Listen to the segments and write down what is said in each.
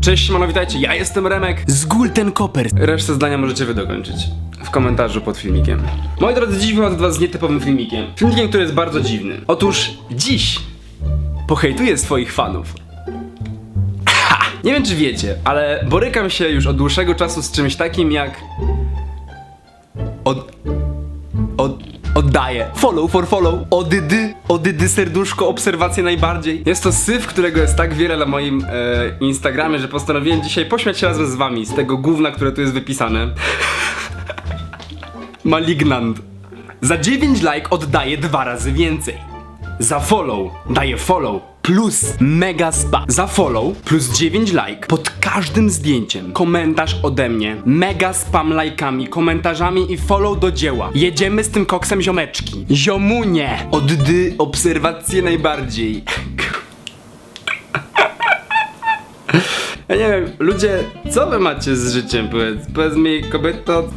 Cześć, siemano, witajcie, ja jestem Remek z Gulten Copper. Resztę zdania możecie wy dokończyć w komentarzu pod filmikiem. Moi drodzy, dziś wychodzę do was z nietypowym filmikiem. Filmikiem, który jest bardzo dziwny. Otóż dziś pohejtuję swoich fanów. Ha! Nie wiem czy wiecie, ale borykam się już od dłuższego czasu z czymś takim jak... Od... Od... Oddaję. Follow for follow. Odydy. Odydy serduszko, obserwacje najbardziej. Jest to syf, którego jest tak wiele na moim e, Instagramie, że postanowiłem dzisiaj pośmiać się razem z wami z tego gówna, które tu jest wypisane. Malignant. Za 9 like oddaję dwa razy więcej. Za follow daję follow plus mega spa. Za follow plus 9 like pod każdym zdjęciem. Komentarz ode mnie. Mega spam lajkami, komentarzami i follow do dzieła. Jedziemy z tym koksem ziomeczki. Ziomunie. Oddy obserwacje najbardziej. Ja nie wiem, ludzie, co wy macie z życiem, powiedz, powiedz mi, kobieto...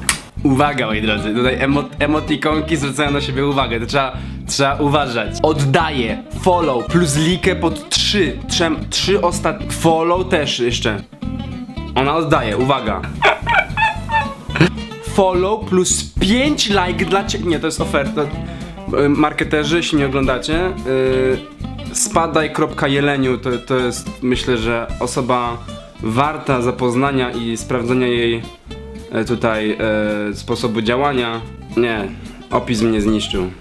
Uwaga, moi drodzy, tutaj emo emotikonki zwracają na siebie uwagę, to trzeba, trzeba uważać. Oddaję follow plus likę pod trzy, trzem, trzy ostatnie, follow też jeszcze. Ona oddaje, uwaga. Follow plus 5 like dla ciebie. Nie, to jest oferta. Y, Marketerzy, jeśli nie oglądacie, yy, spadaj.jeleniu to, to jest myślę, że osoba warta zapoznania i sprawdzenia jej e, tutaj e, sposobu działania. Nie, opis mnie zniszczył.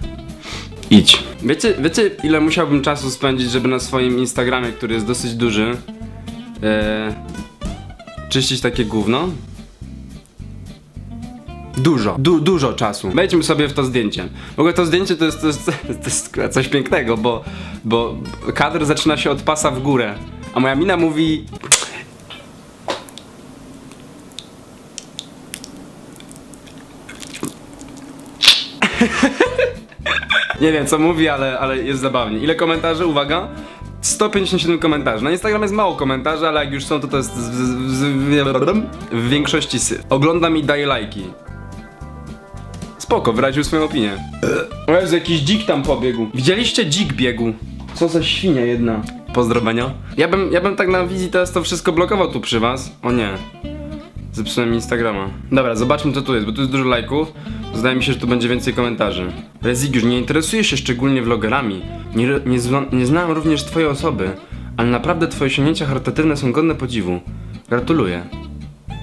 Idź. Wiecie, wiecie ile musiałbym czasu spędzić, żeby na swoim Instagramie, który jest dosyć duży, e, czyścić takie gówno? Dużo, du, dużo czasu. Wejdźmy sobie w to zdjęcie. W ogóle to zdjęcie to jest, to jest, to jest coś pięknego, bo, bo kadr zaczyna się od pasa w górę, a moja mina mówi... Nie wiem co mówi, ale, ale jest zabawnie. Ile komentarzy? Uwaga. 157 komentarzy. Na Instagramie jest mało komentarzy, ale jak już są, to to jest z, z, z, w większości syf. Oglądam i daję lajki. Spoko, wyraził swoją opinię. O Jezu, jakiś dzik tam pobiegł. Widzieliście dzik biegł? Co za świnia jedna. Pozdrowienia. Ja bym, ja bym tak na wizji teraz to wszystko blokował tu przy was. O nie. Zepsułem Instagrama. Dobra, zobaczmy co tu jest, bo tu jest dużo lajków. Zdaje mi się, że tu będzie więcej komentarzy. Rezigiusz, nie interesuję się szczególnie vlogerami. Nie, nie, nie znałem również twojej osoby, ale naprawdę twoje osiągnięcia charytatywne są godne podziwu. Gratuluję.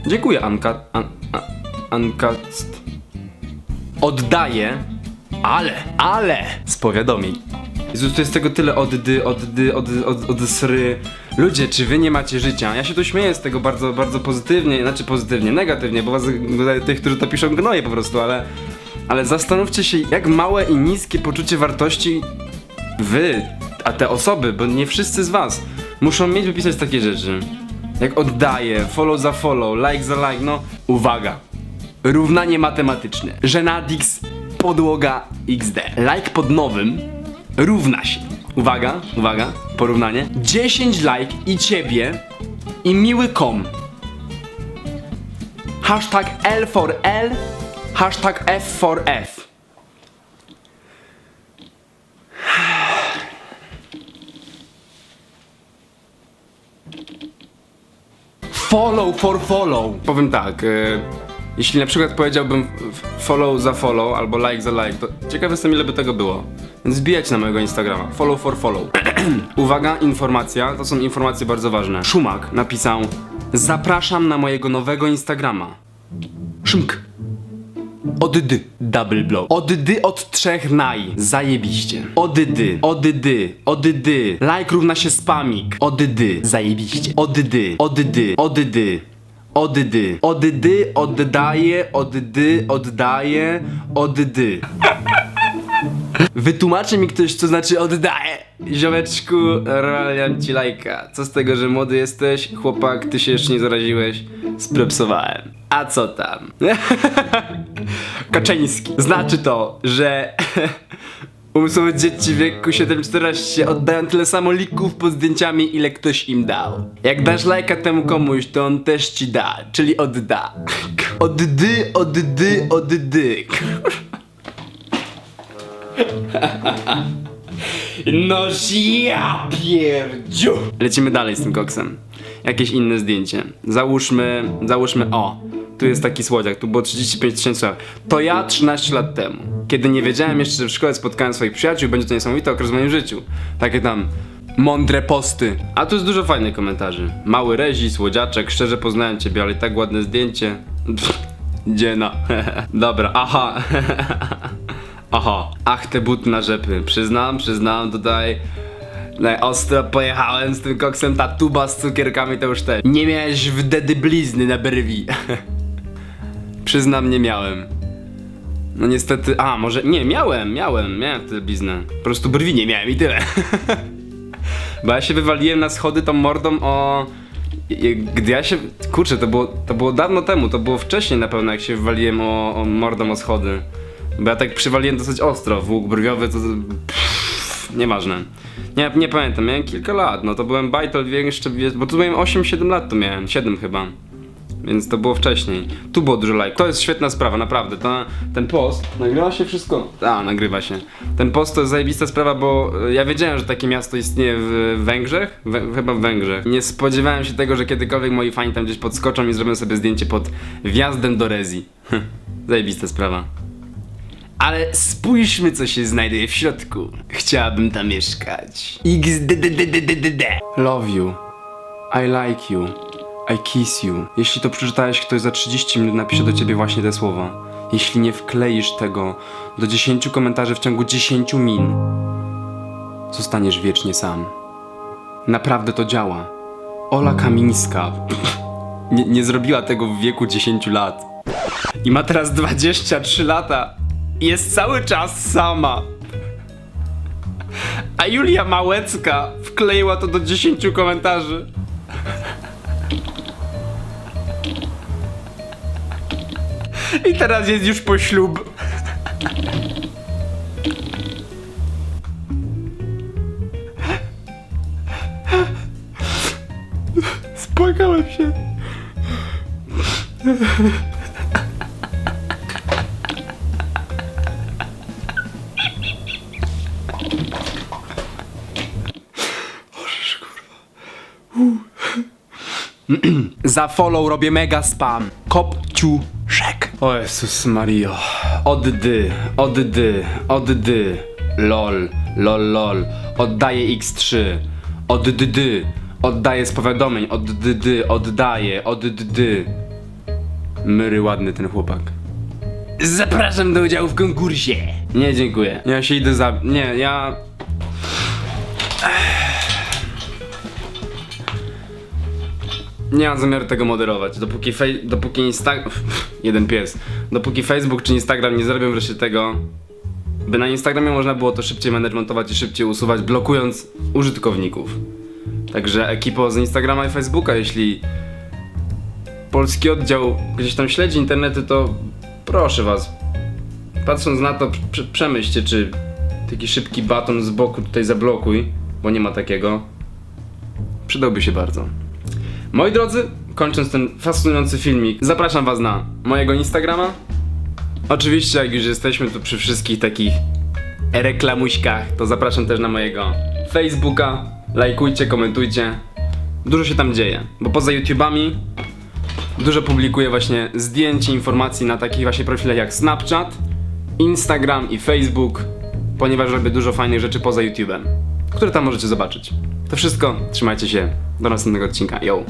Dziękuję, Anka... An, an, Ankast. Oddaję, ale, ale z powiadomień. Jezus, to jest tego tyle oddy, oddy, oddy, od, od sry. Ludzie, czy wy nie macie życia? Ja się tu śmieję z tego bardzo, bardzo pozytywnie, znaczy pozytywnie, negatywnie, bo was, tych, którzy to piszą, gnoję po prostu, ale, ale zastanówcie się, jak małe i niskie poczucie wartości wy, a te osoby, bo nie wszyscy z was, muszą mieć wypisać takie rzeczy. Jak oddaję, follow za follow, like za like, no uwaga. Równanie matematyczne. Żenadix podłoga XD. Like pod nowym równa się. Uwaga, uwaga, porównanie. 10 like i ciebie i miły kom. Hashtag L for L, hashtag F for F. Follow for follow. Powiem tak, e, jeśli na przykład powiedziałbym follow za follow albo like za like, to ciekaw jestem ile by tego było. Więc wbijać na mojego Instagrama. Follow for follow. Uwaga, informacja, to są informacje bardzo ważne. Szumak napisał Zapraszam na mojego nowego Instagrama. Szymk. Oddy. Double blow. Oddy od trzech naj. Zajebiście. Oddy. Oddy. Oddy. Like równa się spamik. Oddy. Zajebiście. Oddy. Oddy. Oddy. Oddy. Oddy. Oddaje. Oddy. Oddaje. Oddy. Wytłumaczy mi ktoś, co znaczy oddaję. Ziomeczku, robiam ci lajka. Co z tego, że młody jesteś? Chłopak, ty się jeszcze nie zaraziłeś? Sprepsowałem. A co tam? Kaczyński. Znaczy to, że umysłowe dzieci w wieku 7-14 oddają tyle samo lików pod zdjęciami, ile ktoś im dał. Jak dasz lajka temu komuś, to on też ci da, czyli odda. Oddy, oddy, oddy. Noż ja pierdziu! Lecimy dalej z tym koksem. jakieś inne zdjęcie. Załóżmy, załóżmy, o, tu jest taki słodziak, tu było 35 tysięcy. To ja 13 lat temu, kiedy nie wiedziałem jeszcze, że w szkole spotkałem swoich przyjaciół, będzie to niesamowity okres w moim życiu. Takie tam mądre posty. A tu jest dużo fajnych komentarzy. Mały rezi, słodziaczek, szczerze poznałem ciebie, ale tak ładne zdjęcie. Pff, Dziena. Dobra, aha. Aha. Ach, te buty na rzepy. Przyznam, przyznam tutaj. No, ostro pojechałem z tym koksem, ta tuba z cukierkami to już te. Nie miałeś wtedy blizny na brwi. Przyznam, nie miałem. No niestety, a może, nie, miałem, miałem, miałem wtedy bliznę. Po prostu brwi nie miałem i tyle. Bo ja się wywaliłem na schody tą mordą o... Gdy ja się... Kurczę, to było, to było dawno temu, to było wcześniej na pewno, jak się wywaliłem o, o mordą o schody. Bo ja tak przywaliłem dosyć ostro, włók brwiowy to... Pff, nieważne. Nie, nie pamiętam, miałem kilka lat, no to byłem bajtol jeszcze, bo tu miałem 8-7 lat to miałem, 7 chyba. Więc to było wcześniej. Tu było dużo lajków. To jest świetna sprawa, naprawdę. To, ten post. Nagrywa się wszystko. A, nagrywa się. Ten post to jest zajebista sprawa, bo e, ja wiedziałem, że takie miasto istnieje w Węgrzech. Chyba w Węgrzech. Nie spodziewałem się tego, że kiedykolwiek moi fani tam gdzieś podskoczą i zrobią sobie zdjęcie pod wjazdem do Rezi. zajebista sprawa. Ale spójrzmy, co się znajduje w środku. Chciałabym tam mieszkać. XDDDDDD. Love you. I like you. I kiss you. Jeśli to przeczytałeś, ktoś za 30 minut napisze do ciebie właśnie te słowa. Jeśli nie wkleisz tego do 10 komentarzy w ciągu 10 min, zostaniesz wiecznie sam. Naprawdę to działa. Ola Kamińska nie, nie zrobiła tego w wieku 10 lat. I ma teraz 23 lata. I Jest cały czas sama. A Julia Małecka wkleiła to do 10 komentarzy. I teraz jest już po ślub. Spłakałem się. Za follow robię mega spam. Kopciuszek. O Jezus Mario. Oddy, oddy, oddy. Lol, lol, lol. Oddaję X3. Oddy, oddaję z powiadomień. Oddy, oddaję, oddy. Myry ładny ten chłopak. Zapraszam do udziału w konkursie. Nie, dziękuję. Ja się idę za... Nie, ja... Nie mam zamiaru tego moderować. Dopóki, fej, dopóki Instagram. Jeden pies. Dopóki Facebook czy Instagram nie zrobią wreszcie tego, by na Instagramie można było to szybciej managementować i szybciej usuwać, blokując użytkowników. Także ekipo z Instagrama i Facebooka, jeśli polski oddział gdzieś tam śledzi internety, to proszę was, patrząc na to, prze- przemyślcie, czy taki szybki baton z boku tutaj zablokuj, bo nie ma takiego. Przydałby się bardzo. Moi drodzy, kończąc ten fascynujący filmik, zapraszam was na mojego Instagrama. Oczywiście, jak już jesteśmy tu przy wszystkich takich reklamuśkach, to zapraszam też na mojego Facebooka. Lajkujcie, komentujcie. Dużo się tam dzieje, bo poza YouTubami dużo publikuję właśnie zdjęć informacji na takich właśnie profilach jak Snapchat, Instagram i Facebook, ponieważ robię dużo fajnych rzeczy poza YouTubem, które tam możecie zobaczyć. To wszystko, trzymajcie się, do następnego odcinka, yo!